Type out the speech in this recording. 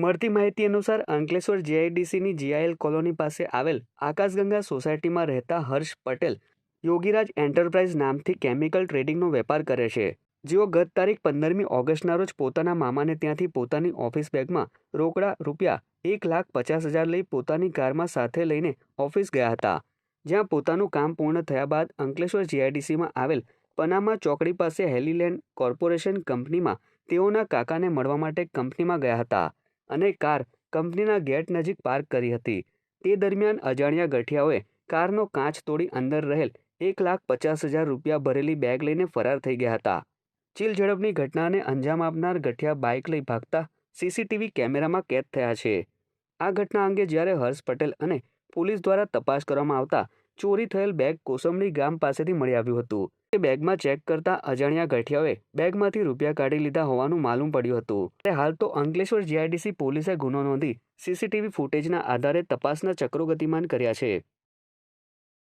મળતી માહિતી અનુસાર અંકલેશ્વર જીઆઈડીસીની જીઆઈએલ કોલોની પાસે આવેલ આકાશગંગા સોસાયટીમાં રહેતા હર્ષ પટેલ યોગીરાજ એન્ટરપ્રાઇઝ નામથી કેમિકલ ટ્રેડિંગનો વેપાર કરે છે. જેઓ ગત તારીખ પંદરમી ઓગસ્ટના રોજ પોતાના મામાને ત્યાંથી પોતાની ઓફિસ બેગમાં રોકડા રૂપિયા એક લાખ પચાસ હજાર લઈ પોતાની કારમાં સાથે લઈને ઓફિસ ગયા હતા. જ્યાં પોતાનું કામ પૂર્ણ થયા બાદ અંકલેશ્વર જીઆઈડીસીમાં આવેલ પનામા ચોકડી પાસે હેલીલેન્ડ કોર્પોરેશન કંપનીમાં તેઓના કાકાને મળવા માટે કંપનીમાં ગયા હતા. અને કાર કંપનીના ગેટ નજીક પાર્ક કરી હતી. તે દરમિયાન અજાણ્યા ગઠિયાઓએ કારનો કાચ તોડી અંદર રહેલ એક લાખ પચાસ હજાર રૂપિયા ભરેલી બેગ લઈને ફરાર થઈ ગયા હતા. ચીલ ઝડપની ઘટનાને અંજામ આપનાર ગઠિયા બાઇક લઈ ભાગતા સીસીટીવી કેમેરામાં કેદ થયા છે. આ ઘટના અંગે જ્યારે હર્ષ પટેલ અને પોલીસ દ્વારા તપાસ કરવામાં આવતા ચોરી થયેલ બેગ કોસંબડી ગામ પાસેથી મળી આવ્યું હતું. તે બેગમાં ચેક કરતા અજાણ્યા ગઠિયાઓએ બેગમાંથી રૂપિયા કાઢી લીધા હોવાનું માલુમ પડ્યું હતું. ત્યારે હાલ તો અંકલેશ્વર જીઆઈડીસી પોલીસે ગુનો નોંધી સીસીટીવી ફૂટેજના આધારે તપાસના ચક્રો ગતિમાન કર્યા છે.